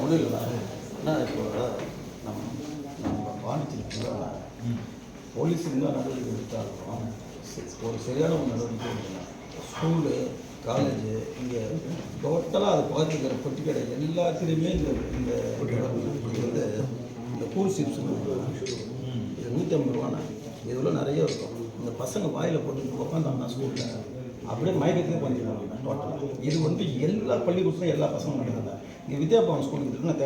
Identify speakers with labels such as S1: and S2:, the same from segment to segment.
S1: ஒன்றும் இல்லை நான் இப்போ நம்ம நம்ம பாண்டிச்சேரி போலீஸ் இன்னும் நடவடிக்கை எடுத்தாலும் சி- ஒரு சரியான ஒரு நடவடிக்கை எடுக்கணும் ஸ்கூலு காலேஜு இங்கே டோட்டலாக அது பார்த்துக்கிற பொட்டி கடை எல்லாத்துலேயுமே இந்த இந்த வந்து இந்த கூல் சிப்ஸ் இது நூற்றி ஐம்பது ரூபாண்ணா. இதெல்லாம் நிறைய இருக்கும். இந்த பசங்க வாயில் போட்டு உட்காந்தாங்கன்னா ஸ்கூலில் அப்படியே மயக்கத்துலேயே பண்ணிடுவாங்க டோட்டலாக இது வந்து எல்லா பள்ளிக்கூடத்துலையும் எல்லா பசங்களும் நடக்குது இங்கே வித்யாபவன் ஸ்கூலுக்கு நான்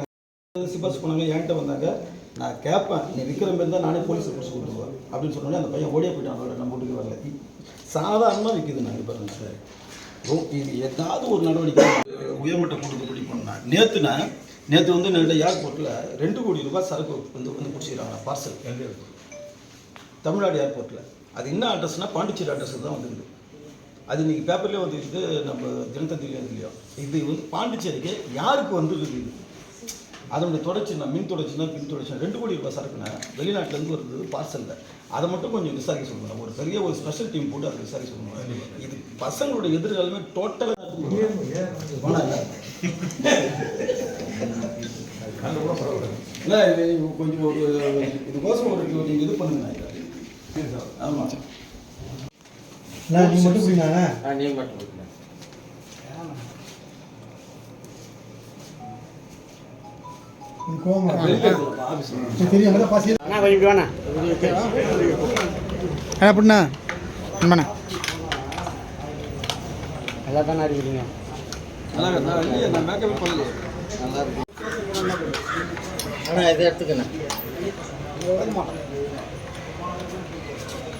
S1: சிபாஸ் சிபாரிசு பண்ணாங்க என்கிட்ட வந்தாங்க. நான் கேட்பேன் நீ விற்கிற மாதிரி தான் நானே போலீஸ் ரிப்போர்ட் கொடுத்துருவேன் அப்படின்னு சொன்னோடனே அந்த பையன் ஓடியே போயிட்டான் அவரோட நம்ம வீட்டுக்கு வரல. சாதாரணமாக விற்கிது நாங்கள் பாருங்க சார். ஓ இது ஏதாவது ஒரு நடவடிக்கை. உயர்மட்ட கூட்டத்தை பிடி பண்ணேன் நேற்றுனா நேற்று வந்து என்னோட ஏர்போர்ட்டில் ரெண்டு கோடி ரூபாய் சரக்கு வந்து வந்து பிடிச்சிக்கிறாங்க பார்சல் தமிழ்நாடு ஏர்போர்ட்டில் அது என்ன அட்ரஸ்னால் பாண்டிச்சேரி அட்ரஸ் தான் வந்துருக்குது. அது இன்னைக்கு பேப்பர்லேயே வந்துருக்குது நம்ம தினத்தந்திலையும் இதுலையும் இது வந்து பாண்டிச்சேரிக்கு யாருக்கு வந்துருக்குது இது? அதனுடைய தொடர்ச்சி நான் மின் தொடர்ச்சினா பின் தொடர்ச்சி ரெண்டு கோடி ரூபாய் சரக்குனா வெளிநாட்டிலேருந்து வருது பார்சலில் அதை மட்டும் கொஞ்சம் விசாரிக்க சொல்லுங்கள் ஒரு பெரிய ஒரு ஸ்பெஷல் டீம் போட்டு அதை விசாரிக்க சொல்லுங்கள் இது பசங்களுடைய எதிர்காலமே டோட்டலாக இல்லை இது கொஞ்சம் ஒரு இதுக்கோசம் ஒரு நீங்கள் இது பண்ணுங்க. ஆமாம்
S2: நீ மட்டும் புரியுங்க
S3: நீ மட்டும் அண்ணா
S2: அப்படிண்ணா அண்ணா
S3: நல்லா தானே
S1: நல்லா இருக்கா? இல்லையே நான் மேக்கப் பண்ணலையே
S3: நல்லா இருக்கு அண்ணா இதை எடுத்துக்கண்ணா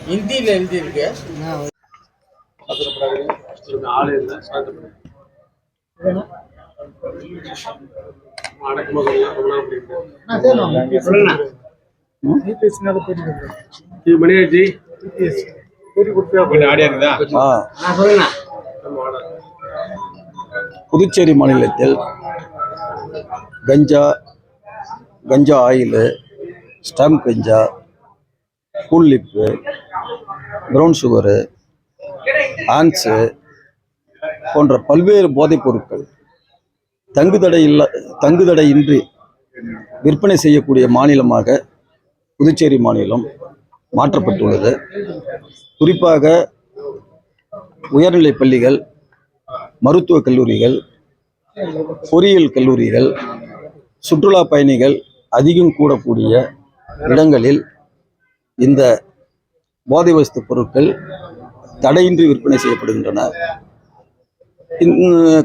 S3: ஹிந்தியில் எழுதியிருக்கு. இருக்கு
S1: புதுச்சேரி மாநிலத்தில் கஞ்சா கஞ்சா ஆயிலு ஸ்டாம்ப் கஞ்சா கூல் லிப்பு ப்ரௌன் சுகரு ஆன்ஸு போன்ற பல்வேறு போதைப் பொருட்கள் தங்குதடை இல்ல தங்குதடையின்றி விற்பனை செய்யக்கூடிய மாநிலமாக புதுச்சேரி மாநிலம் மாற்றப்பட்டுள்ளது. குறிப்பாக உயர்நிலைப் பள்ளிகள் மருத்துவக் கல்லூரிகள் பொறியியல் கல்லூரிகள் சுற்றுலா பயணிகள் அதிகம் கூடக்கூடிய இடங்களில் இந்த போதை வஸ்து பொருட்கள் தடையின்றி விற்பனை செய்யப்படுகின்றன.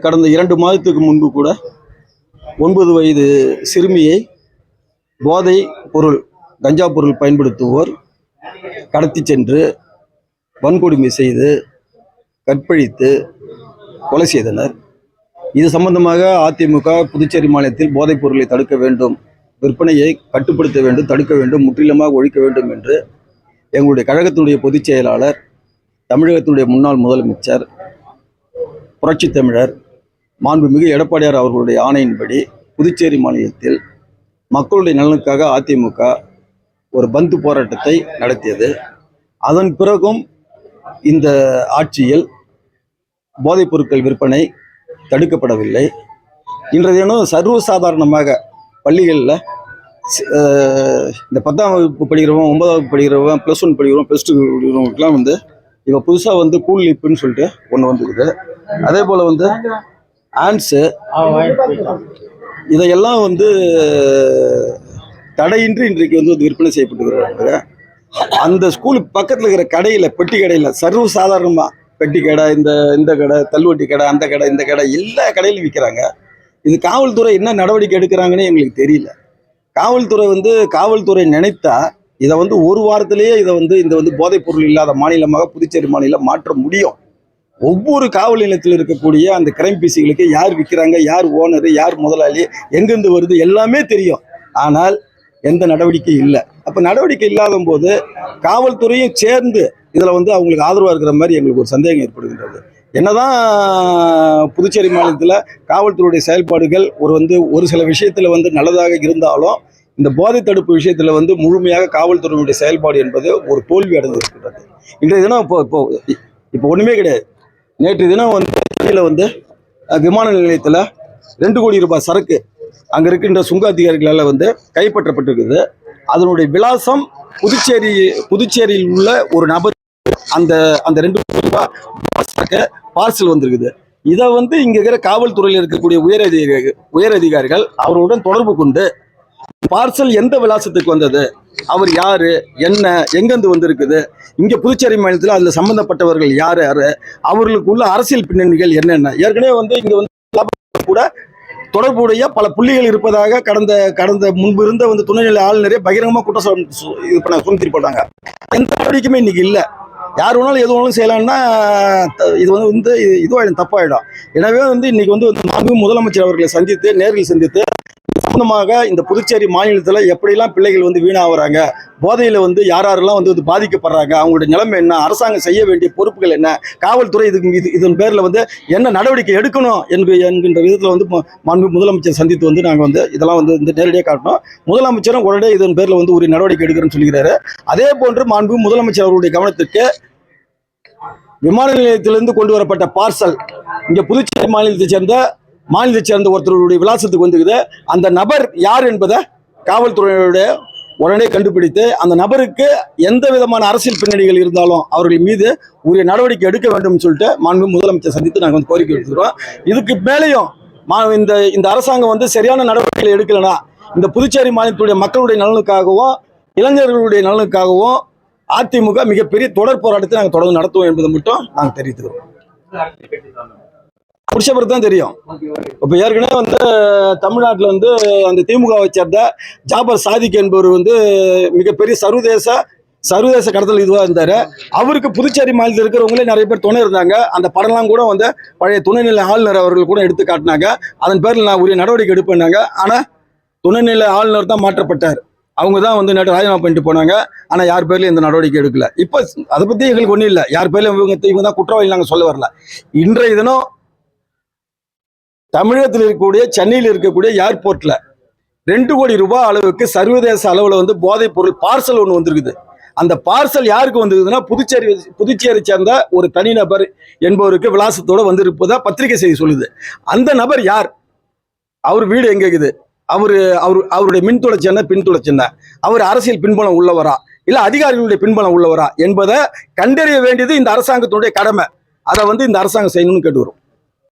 S1: கடந்த இரண்டு மாதத்துக்கு முன்பு கூட ஒன்பது வயது சிறுமியை போதை பொருள் கஞ்சா பொருள் பயன்படுத்துவோர் கடத்தி சென்று வன்கொடுமை செய்து கற்பழித்து கொலை செய்தனர். இது சம்பந்தமாக அதிமுக புதுச்சேரி மாநிலத்தில் போதைப் பொருளை தடுக்க வேண்டும் விற்பனையை கட்டுப்படுத்த வேண்டும் தடுக்க வேண்டும் முற்றிலுமாக ஒழிக்க வேண்டும் என்று எங்களுடைய கழகத்தினுடைய பொதுச் செயலாளர் தமிழகத்தினுடைய முன்னாள் முதலமைச்சர் புரட்சித் தமிழர் மாண்புமிகு எடப்பாடியார் அவர்களுடைய ஆணையின்படி புதுச்சேரி மாநிலத்தில் மக்களுடைய நலனுக்காக அதிமுக ஒரு பந்து போராட்டத்தை நடத்தியது. அதன் பிறகும் இந்த ஆட்சியில் போதைப் பொருட்கள் விற்பனை தடுக்கப்படவில்லை. இன்றைய தினம் சர்வசாதாரணமாக பள்ளிகளில் இந்த பத்தாம் வகுப்பு படிக்கிறவன் ஒன்பதாம் வகுப்பு படிக்கிறவன் ப்ளஸ் ஒன் படிக்கிறவன் ப்ளஸ் டூ படிக்கிறவங்களுக்குலாம் வந்து இப்போ புதுசாக வந்து கூல் லிப்புன்னு சொல்லிட்டு ஒன்று வந்துக்குது அதே போல் வந்து ஆன்ஸு இதையெல்லாம் வந்து தடையின்றி இன்றைக்கு வந்து விற்பனை செய்யப்பட்டுக்கிறாங்க அந்த ஸ்கூலுக்கு பக்கத்தில் இருக்கிற கடையில் பெட்டி கடையில் சர்வ சாதாரணமாக பெட்டி கடை இந்த இந்த கடை தள்ளுவட்டி கடை அந்த கடை இந்த கடை எல்லா கடையிலும் விற்கிறாங்க இது காவல்துறை என்ன நடவடிக்கை எடுக்கிறாங்கன்னு எங்களுக்கு தெரியல. காவல்துறை வந்து காவல்துறை நினைத்தா இதை வந்து ஒரு வாரத்திலேயே இதை வந்து இந்த வந்து போதைப் பொருள் இல்லாத மாநிலமாக புதுச்சேரி மாநிலம் மாற்ற முடியும். ஒவ்வொரு காவல் நிலையத்தில் இருக்கக்கூடிய அந்த கிரைம் பிசிகளுக்கு யார் விற்கிறாங்க யார் ஓனர் யார் முதலாளி எங்கேருந்து வருது எல்லாமே தெரியும். ஆனால் எந்த நடவடிக்கையும் இல்லை. அப்போ நடவடிக்கை இல்லாத போது காவல்துறையும் சேர்ந்து இதில் வந்து அவங்களுக்கு ஆதரவாக இருக்கிற மாதிரி எங்களுக்கு ஒரு சந்தேகம் ஏற்படுகின்றது. என்னதான் புதுச்சேரி மாநிலத்தில் காவல்துறையுடைய செயல்பாடுகள் ஒரு வந்து ஒரு சில விஷயத்தில் வந்து நல்லதாக இருந்தாலும் இந்த போதை தடுப்பு விஷயத்தில் வந்து முழுமையாக காவல்துறையினுடைய செயல்பாடு என்பது ஒரு தோல்வி அடைந்திருக்கிறது இன்றைய தினம் இப்போ இப்போ இப்போ ஒன்றுமே கிடையாது. நேற்று தினம் வந்து சென்னையில் வந்து விமான நிலையத்தில் ரெண்டு கோடி ரூபாய் சரக்கு அங்கே இருக்கின்ற சுங்க அதிகாரிகளால் வந்து கைப்பற்றப்பட்டிருக்குது. அதனுடைய விலாசம் புதுச்சேரி புதுச்சேரியில் உள்ள ஒரு நபர் அந்த அந்த ரெண்டு கோடி ரூபாய் பார்சல் வந்திருக்குது. இதை வந்து இங்க இருக்கிற காவல்துறையில் இருக்கக்கூடிய உயர் அதிகாரி உயர் அதிகாரிகள் அவருடன் தொடர்பு கொண்டு பார்சல் எந்த விலாசத்துக்கு வந்தது அவர் யாரு என்ன எங்கேருந்து வந்திருக்குது இங்க புதுச்சேரி மாநிலத்தில் அதுல சம்பந்தப்பட்டவர்கள் யார் யாரு அவர்களுக்குள்ள அரசியல் பின்னணிகள் என்னென்ன? ஏற்கனவே வந்து இங்க வந்து கூட தொடர்புடைய பல புள்ளிகள் இருப்பதாக கடந்த கடந்த முன்பு இருந்த வந்து துணைநிலை ஆளுநரே பகிரங்கமா குற்றம் சொல்~ போடுறாங்க இது பண்ண போட்டாங்க. எந்த நடவடிக்கையுமே இன்னைக்கு இல்லை. யார் வேணாலும் எது வேணாலும் செய்யலாம்னா த- இது வந்து வந்து இது- இதுவாயிடும் தப்பாயிடும். எனவே வந்து இன்னைக்கு வந்து மாண்பு முதலமைச்சர் அவர்களை சந்தித்து நேரில் சந்தித்து சம்பந்தமாக இந்த புதுச்சேரி மாநிலத்தில் எப்படிலாம் பிள்ளைகள் வந்து வீணாகிறாங்க போதையில் வந்து யார் யாரெல்லாம் வந்து பாதிக்கப்படுறாங்க அவங்களுடைய நிலைமை என்ன அரசாங்கம் செய்ய வேண்டிய பொறுப்புகள் என்ன காவல்துறை இதுக்கு இது இதன் பேரில் வந்து என்ன நடவடிக்கை எடுக்கணும் என்று என்கின்ற விதத்தில் வந்து மாண்பு முதலமைச்சர் சந்தித்து வந்து நாங்கள் வந்து இதெல்லாம் வந்து இந்த நேரடியாக காட்டணும். முதலமைச்சரும் உடனே இதன் பேரில் வந்து ஒரு நடவடிக்கை எடுக்கிறேன்னு சொல்கிறாரு அதே போன்று மாண்பு முதலமைச்சர் அவருடைய கவனத்திற்கு விமான நிலையத்திலிருந்து கொண்டு வரப்பட்ட பார்சல் இங்கே புதுச்சேரி மாநிலத்தைச் சேர்ந்த மாநிலத்தைச் சேர்ந்த ஒருத்தருடைய விலாசத்துக்கு வந்துக்குது. அந்த நபர் யார் என்பதை காவல்துறையினுடைய உடனே கண்டுபிடித்து அந்த நபருக்கு எந்த விதமான அரசியல் பின்னணிகள் இருந்தாலும் அவர்கள் மீது உரிய நடவடிக்கை எடுக்க வேண்டும் சொல்லிட்டு மாண்பு முதலமைச்சர் சந்தித்து நாங்கள் வந்து கோரிக்கை எடுத்துக்கிறோம் இதுக்கு மேலேயும் மா- இந்த இந்த அரசாங்கம் வந்து சரியான நடவடிக்கைகளை எடுக்கலைன்னா இந்த புதுச்சேரி மாநிலத்துடைய மக்களுடைய நலனுக்காகவும் இளைஞர்களுடைய நலனுக்காகவும் அதிமுக மிகப்பெரிய தொடர் போராட்டத்தை நாங்கள் தொடர்ந்து நடத்துவோம் என்பதை மட்டும் நாங்கள் தெரிவித்துக்கிறோம். முடிச்ச தான் தெரியும். இப்போ ஏற்கனவே வந்து தமிழ்நாட்டில் வந்து அந்த திமுகவை சேர்ந்த ஜாபர் சாதிக் என்பவர் வந்து மிகப்பெரிய சர்வதேச சர்வதேச கடத்தல் இதுவாக இருந்தார். அவருக்கு புதுச்சேரி மாநிலத்தில் இருக்கிறவங்களே நிறைய பேர் துணை இருந்தாங்க. அந்த படம்லாம் கூட வந்து பழைய துணைநிலை ஆளுநர் அவர்கள் கூட எடுத்து காட்டினாங்க. அதன் பேரில் நான் உரிய நடவடிக்கை எடுப்பேன்னாங்க. ஆனால் துணைநிலை ஆளுநர் தான் மாற்றப்பட்டார். அவங்க தான் வந்து நேற்று ராஜினாமா பண்ணிட்டு போனாங்க. ஆனால் யார் பேர்லையும் இந்த நடவடிக்கை எடுக்கல. இப்போ அதை பற்றி எங்களுக்கு ஒன்றும் இல்லை. யார் பேர்லையும் இவங்க இவங்க தான் குற்றவாளி நாங்கள் சொல்ல வரல. இன்றைய தினம் தமிழகத்தில் இருக்கக்கூடிய சென்னையில் இருக்கக்கூடிய ஏர்போர்ட்ல ரெண்டு கோடி ரூபாய் அளவுக்கு சர்வதேச அளவில் வந்து போதைப் பொருள் பார்சல் ஒன்று வந்திருக்குது. அந்த பார்சல் யாருக்கு வந்திருக்குதுன்னா புதுச்சேரி புதுச்சேரி சேர்ந்த ஒரு தனிநபர் என்பவருக்கு விலாசத்தோடு வந்திருப்பதா பத்திரிகை செய்தி சொல்லுது. அந்த நபர் யார்? அவர் வீடு எங்க இருக்குது? அவர் அவர் அவருடைய மின் என்ன? பின் என்ன? அவர் அரசியல் பின்பலம் உள்ளவரா? இல்லை அதிகாரிகளுடைய பின்பலம் உள்ளவரா? என்பதை கண்டறிய வேண்டியது இந்த அரசாங்கத்தினுடைய கடமை. அதை வந்து இந்த அரசாங்கம் செய்யணும்னு கேட்டு வரும்.